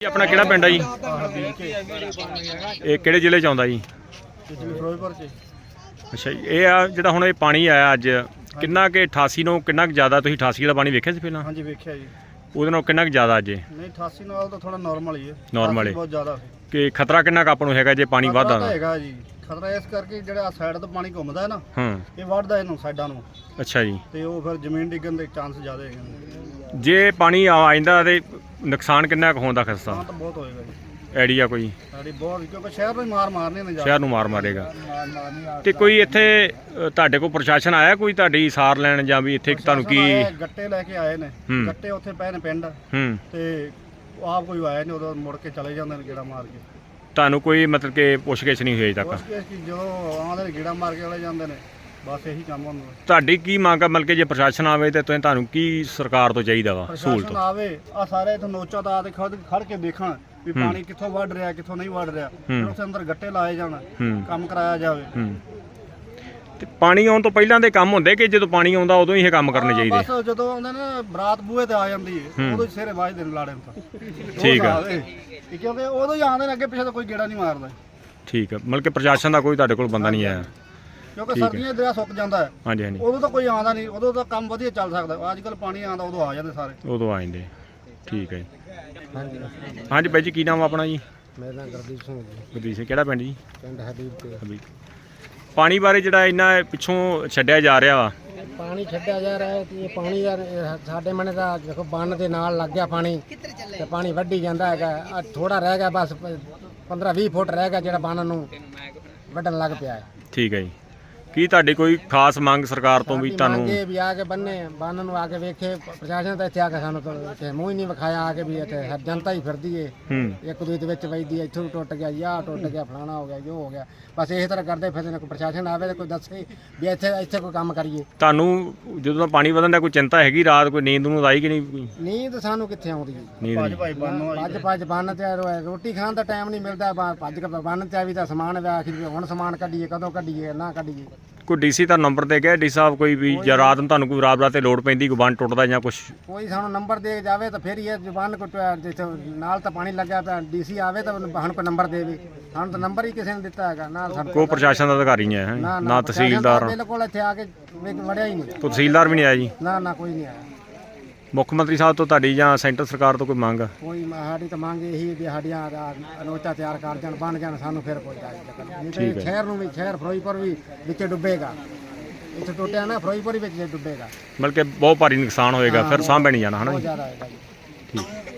ਇਹ ਆਪਣਾ ਕਿਹੜਾ ਪਿੰਡ ਆ ਜੀ? ਇਹ ਕਿਹੜੇ ਜ਼ਿਲ੍ਹੇ ਚ ਆਉਂਦਾ ਜੀ? ਫਿਰੋਜ਼ਪੁਰ ਚ ਅੱਛਾ ਜੀ ਇਹ ਆ ਜਿਹੜਾ ਹੁਣ ਇਹ ਪਾਣੀ ਆਇਆ ਅੱਜ ਕਿੰਨਾ ਕਿ 88 ਨੂੰ ਕਿੰਨਾ ਕੁ ਜ਼ਿਆਦਾ ਤੁਸੀਂ 88 ਵਾਲਾ ਪਾਣੀ ਵੇਖਿਆ ਸੀ ਪਹਿਲਾਂ? ਹਾਂਜੀ ਵੇਖਿਆ ਜੀ। ਉਹਦੇ ਨਾਲ ਕਿੰਨਾ ਕੁ ਜ਼ਿਆਦਾ ਅੱਜ? ਇਹ? ਨਹੀਂ 88 ਨਾਲ ਤਾਂ ਥੋੜਾ ਨਾਰਮਲ ਹੀ ਹੈ। Normal 88 ਹੈ। ਬਹੁਤ ਜ਼ਿਆਦਾ। ਕਿ ਖਤਰਾ ਕਿੰਨਾ ਕੁ ਆਪਾਂ ਨੂੰ ਹੈਗਾ ਜੇ ਪਾਣੀ ਖਤਰਾ ਵੱਧਦਾ ਤਾਂ ਨਾ ਹੈਗਾ ਜੀ। ਖਤਰਾ ਇਸ ਕਰਕੇ ਜਿਹੜਾ ਸਾਈਡ ਤੋਂ ਪਾਣੀ ਘੁੰਮਦਾ ਹੈ ਨਾ ਹੂੰ। ਇਹ ਵੱਢਦਾ ਇਹਨੂੰ ਸਾਈਡਾਂ ਨੂੰ। ਅੱਛਾ ਜੀ। ਤੇ ਉਹ ਫਿਰ ਜ਼ਮੀਨ ਡਿੱਗਣ ਦੇ ਚਾਂਸ ਜ਼ਿਆਦਾ ਹੈਗੇ ਨੇ। ਜੇ ਪਾਣੀ ਆ ਆਂਦਾ ਤੇ ਨੁਕਸਾਨ ਕਿੰਨਾ ਕੁ ਹੋਣ ਦਾ ਖਸਤਾ? ਤਾਂ ਬਹੁਤ ਹੋਏਗਾ ਜੀ। ਆਈਡੀਆ ਕੋਈ? ਸਾਡੀ ਬਹੁਤ ਕਿਉਂਕਿ ਸ਼ਹਿਰ ਨੂੰ ਹੀ ਮਾਰ ਮਾਰਨੇ ਨੇ ਸ਼ਹਿਰ ਨੂੰ ਮਾਰ ਮਾਰੇਗਾ। ਮਾਰ ਮਾਰਨੀ ਆ ਤੇ ਕੋਈ ਇੱਥੇ ਅ, ਤੁਹਾਡੇ ਕੋਲ ਪ੍ਰਸ਼ਾਸਨ ਆਇਆ ਕੋਈ ਤੁਹਾਡੀ ਸਾਰ ਲੈਣ ਜਾਂ ਵੀ ਇੱਥੇ ਤੁਹਾਨੂੰ ਕੀ ਪ੍ਰਸ਼ਾਸਨ ਆਇਆ, ਗੱਟੇ ਲੈ ਕੇ ਆਏ ਨੇ। ਹੂੰ। ਗੱਟੇ ਉੱਥੇ ਪਏ ਨੇ ਪਿੰਡ। ਹੂੰ। ਤੇ ਆਪ ਕੋਈ ਆਇਆ ਨਹੀਂ ਉਦੋਂ ਮੁੜ ਕੇ ਚਲੇ ਜਾਂਦੇ ਨੇ ਗੇੜਾ ਮਾਰ ਕੇ। ਤੁਹਾਨੂੰ ਕੋਈ ਮਤਲਬ ਕਿ ਪੁੱਛਗਿੱਛ ਨਹੀਂ ਹੋਈ ਅਜੇ ਤੱਕ? ਉਸ ਕੇਸ ਕਿ ਜਦੋਂ ਆਉਂਦੇ ਨੇ ਗੇੜਾ ਮਾਰ ਕੇ ਚਲੇ ਜਾਂਦੇ ਨੇ। ਬਸ ਇਹੀ ਕੰਮ ਹੁੰਦਾ ਤੁਹਾਡੀ ਕੀ ਮੰਗ ਆ? ਮਤਲਬ ਕਿ ਜੇ ਪ੍ਰਸ਼ਾਸਨ ਆਵੇ ਤੇ ਤੁਸੀਂ ਤੁਹਾਨੂੰ ਕੀ ਸਰਕਾਰ ਤੋਂ ਚਾਹੀਦਾ ਵਾ ਪ੍ਰਸ਼ਾਸਨ ਸਹੂਲਤ? ਆਵੇ ਆ ਸਾਰੇ ਇਥੋਂ ਨੋਚਾ ਤਾਂ ਆ ਦੇ ਖੜ ਖੜ ਕੇ ਦੇਖਣ ਵੀ। ਪਾਣੀ ਕਿੱਥੋਂ ਵੱਢ ਰਿਹਾ ਕਿੱਥੋਂ ਨਹੀਂ ਵੱਢ ਰਿਹਾ। ਫਿਰ। ਉੱਥੇ ਅੰਦਰ ਗੱਟੇ ਲਾਏ ਜਾਣ ਹੂੰ। ਕੰਮ ਕਰਾਇਆ ਜਾਵੇ। ਹੂੰ। ਤੇ ਪਾਣੀ ਆਉਣ ਤੋਂ ਪਹਿਲਾਂ ਦੇ ਕੰਮ ਹੁੰਦੇ ਕਿ ਜਦੋਂ ਪਾਣੀ ਆਉਂਦਾ ਉਦੋਂ ਹੀ ਇਹ ਕੰਮ ਕਰਨੇ ਹਾਂ, ਚਾਹੀਦੇ? ਬਸ ਜਦੋਂ ਆਉਂਦੇ ਨੇ ਬਰਾਤ ਬੂਹੇ ਤੇ ਆ ਜਾਂਦੀ ਹੈ। ਉਦੋਂ ਹੀ ਸਿਰੇ ਵਾਜਦੇ ਨੇ ਲਾੜੇ ਨੂੰ ਠੀਕ ਆ। ਕਿਉਂਕਿ ਉਦੋਂ ਹੀ ਆਉਂਦੇ ਨੇ ਅੱਗੇ ਪਿੱਛੇ ਤਾਂ ਕੋਈ ਗੇੜਾ ਨਹੀਂ ਮਾਰਦਾ। ਠੀਕ ਹੈ ਮਤਲਬ ਕਿ ਪ੍ਰਸ਼ਾਸਨ ਦਾ ਕੋਈ ਤੁਹਾਡੇ ਕੋਲ ਬੰਦਾ ਨਹੀਂ ਆਇਆ? ਕਿਉਂਕਿ ਠੀਕ ਹੈ। ਸਰਦੀਆਂ 'ਚ ਦਰਿਆ ਸੁੱਕ ਜਾਂਦਾ ਹੈ। ਹਾਂਜੀ ਹਾਂਜੀ। ਉਦੋਂ ਤਾਂ ਕੋਈ ਆਉਂਦਾ ਨਹੀਂ ਉਦੋਂ ਤਾਂ ਕੰਮ ਵਧੀਆ ਚੱਲ ਸਕਦਾ ਅੱਜ ਕੱਲ ਪਾਣੀ ਆਉਂਦਾ ਉਦੋਂ ਆ ਜਾਂਦੇ ਸਾਰੇ। ਉਦੋਂ ਆ ਜਾਂਦੇ। ਠੀਕ ਹੈ ਜੀ। ਹਾਂਜੀ। ਹਾਂਜੀ ਬਾਈ ਜੀ ਕੀ ਨਾਮ ਆ ਆਪਣਾ ਜੀ? ਮੇਰਾ ਨਾਮ ਗੁਰਦੀਪ ਸਿੰਘ ਜੀ। ਗੁਰਦੀਪ ਸਿੰਘ ਕਿਹੜਾ ਪਿੰਡ ਜੀ? ਪਿੰਡ ਹਬੀਬ ਹਬੀਬ ਪਾਣੀ ਬਾਰੇ ਜਿਹੜਾ ਇੰਨਾ ਪਿੱਛੋਂ ਛੱਡਿਆ ਜਾ ਰਿਹਾ ਵਾ। ਪਾਣੀ ਛੱਡਿਆ ਜਾ ਰਿਹਾ ਹੈ ਤੇ ਇਹ ਪਾਣੀ ਇਹ ਸਾਡੇ ਮਨੇ ਦਾ ਦੇਖੋ ਬੰਨ ਦੇ ਨਾਲ ਲੱਗ ਗਿਆ ਪਾਣੀ। ਤੇ ਪਾਣੀ ਵੱਢੀ ਜਾਂਦਾ ਹੈਗਾ। ਆ ਥੋੜਾ ਰਹਿ ਗਿਆ ਬਸ 15 20 ਫੁੱਟ ਰਹਿ ਗਿਆ ਜਿਹੜਾ ਬੰਨ ਨੂੰ ਵੱਢਣ ਲੱਗ ਪਿਆ ਹੈ। ਠੀਕ ਹੈ ਜੀ। ਕੀ ਤੁਹਾਡੀ ਕੋਈ ਖਾਸ ਮੰਗ ਸਰਕਾਰ ਤੋਂ ਵੀ ਤੁਹਾਨੂੰ? ਇਹ ਵੀ ਆ ਕੇ ਬੰਨੇ ਬੰਨ ਨੂੰ ਆ ਕੇ ਵੇਖੇ ਪ੍ਰਸ਼ਾਸਨ ਤਾਂ ਇੱਥੇ ਆ ਕੇ ਸਾਨੂੰ ਤਾਂ ਮੂੰਹ ਹੀ ਨਹੀਂ ਵਿਖਾਇਆ ਆ ਕੇ ਵੀ ਇੱਥੇ ਹਰ ਜਨਤਾ ਹੀ ਫਿਰਦੀ ਏ। ਹੂੰ। ਇੱਕ ਦੂਜੇ ਦੇ ਵਿੱਚ ਵਜਦੀ ਹੈ ਇੱਥੋਂ ਵੀ ਟੁੱਟ ਗਿਆ ਯਾ ਟੁੱਟ ਗਿਆ ਫਲਾਣਾ ਹੋ ਗਿਆ ਜੋ ਹੋ ਗਿਆ। ਬਸ ਇਹ ਤਰ੍ਹਾਂ ਕਰਦੇ ਫਿਰਦੇ ਨੇ ਕੋਈ ਪ੍ਰਸ਼ਾਸਨ ਆਵੇ ਤੇ ਕੋਈ ਦੱਸੇ ਵੀ ਇੱਥੇ ਇੱਥੇ ਕੋਈ ਕੰਮ ਕਰੀਏ। ਤੁਹਾਨੂੰ ਜਦੋਂ ਦਾ ਪਾਣੀ ਵਧਣ ਦਾ ਕੋਈ ਚਿੰਤਾ ਹੈਗੀ ਰਾਤ ਕੋਈ ਨੀਂਦ ਨੂੰ ਆਈ ਕਿ ਨਹੀਂ? ਕੋਈ ਨੀਂਦ ਸਾਨੂੰ ਕਿੱਥੇ ਆਉਂਦੀ ਹੈ ਨੀਂਦ ਭਾਜ ਨਹੀਂ ਭੱਜ ਭੱਜ ਬੰਨ ਤੇ ਰੋ- ਰੋਟੀ ਖਾਣ ਦਾ ਟਾਈਮ ਨਹੀਂ ਮਿਲਦਾ ਬਾ- ਭੱਜ ਕੇ ਬੰਨ ਤੇ ਵੀ ਤਾਂ ਸਮਾਨ ਵੇ ਆਖਿਰ ਵੀ ਹੁਣ ਸਮਾਨ ਕੱਢੀਏ ਕਦੋਂ ਕੱਢੀਏ ਨਾ ਕੱਢੀਏ। ਕੋਈ ਡੀਸੀ ਦਾ ਨੰਬਰ ਦੇ ਗਿਆ ਡੀ ਸਾਹਿਬ ਕੋਈ ਵੀ ਜਾਂ ਰਾਤ ਨੂੰ ਤੁਹਾਨੂੰ ਕੋਈ ਰਾਤ ਰਾਤ ਤੇ ਲੋਡ ਪੈਂਦੀ ਕੋਈ ਬੰਨ ਟੁੱਟਦਾ ਜਾਂ ਕੁਝ ਕੋਈ ਸਾਨੂੰ ਨੰਬਰ ਦੇ ਜਾਵੇ ਤਾਂ ਫਿਰ ਹੀ ਇਹ ਜ਼ੁਬਾਨ ਕੋ ਜਿੱਥੇ ਨਾਲ ਤਾਂ ਪਾਣੀ ਲੱਗਿਆ ਪਿਆ ਡੀਸੀ ਆਵੇ ਤਾਂ ਸਾਨੂੰ ਕੋਈ ਨੰਬਰ ਦੇਵੇ। ਸਾਨੂੰ ਤਾਂ ਨੰਬਰ ਹੀ ਕਿਸੇ ਨੇ ਦਿੱਤਾ ਹੈਗਾ ਨਾਲ ਸਾਨੂੰ ਕੋਈ ਪ੍ਰਸ਼ਾਸਨ ਦਾ ਅਧਿਕਾਰੀ ਨਹੀਂ ਆਇਆ? ਨਾ ਤਹਿਸੀਲਦਾਰ। ਬਿਲਕੁਲ ਇੱਥੇ ਆ ਕੇ ਵੜਿਆ ਹੀ ਨਹੀਂ। ਤਹਿਸੀਲਦਾਰ ਵੀ ਨਹੀਂ ਆਇਆ ਜੀ? ਨਾ ਨਾ ਕੋਈ ਨਹੀਂ ਆਇਆ। ਮੁੱਖ ਮੰਤਰੀ ਸਾਹਿਬ ਤੋਂ ਤੁਹਾਡੀ ਜਾਂ ਸੈਂਟਰ ਸਰਕਾਰ ਤੋਂ ਕੋਈ ਮੰਗ? ਕੋਈ ਮ- ਸਾਡੀ ਤਾਂ ਮੰਗ ਇਹੀ ਵੀ ਸਾਡੀਆਂ ਅਨੋਚਾ ਤਿਆਰ ਕਰ ਜਾਣ ਬਣ ਜਾਣ ਸਾਨੂੰ ਫਿਰ ਕੋਈ ਚੱਕਰ ਨਹੀਂ। ਠੀਕ ਹੈ। ਸ਼ਹਿਰ ਨੂੰ ਵੀ ਸ਼ਹਿਰ ਫਿਰੋਜ਼ਪੁਰ ਵੀ ਵਿੱਚ ਡੁੱਬੇਗਾ। ਇੱਥੇ ਟੁੱਟਿਆ ਨਾ ਫਿਰੋਜ਼ਪੁਰ ਹੀ ਵਿੱਚ ਡੁੱਬੇਗਾ। ਬਲਕਿ ਬਹੁਤ ਭਾਰੀ ਨੁਕਸਾਨ ਹੋਏਗਾ ਫਿਰ ਸਾਂਭੇ ਨਹੀਂ ਜਾਣਾ ਹਨਾ ਬਹੁਤ ਜੀ ਜ਼ਿਆਦਾ ਹੋਏਗਾ ਜੀ। ਠੀਕ।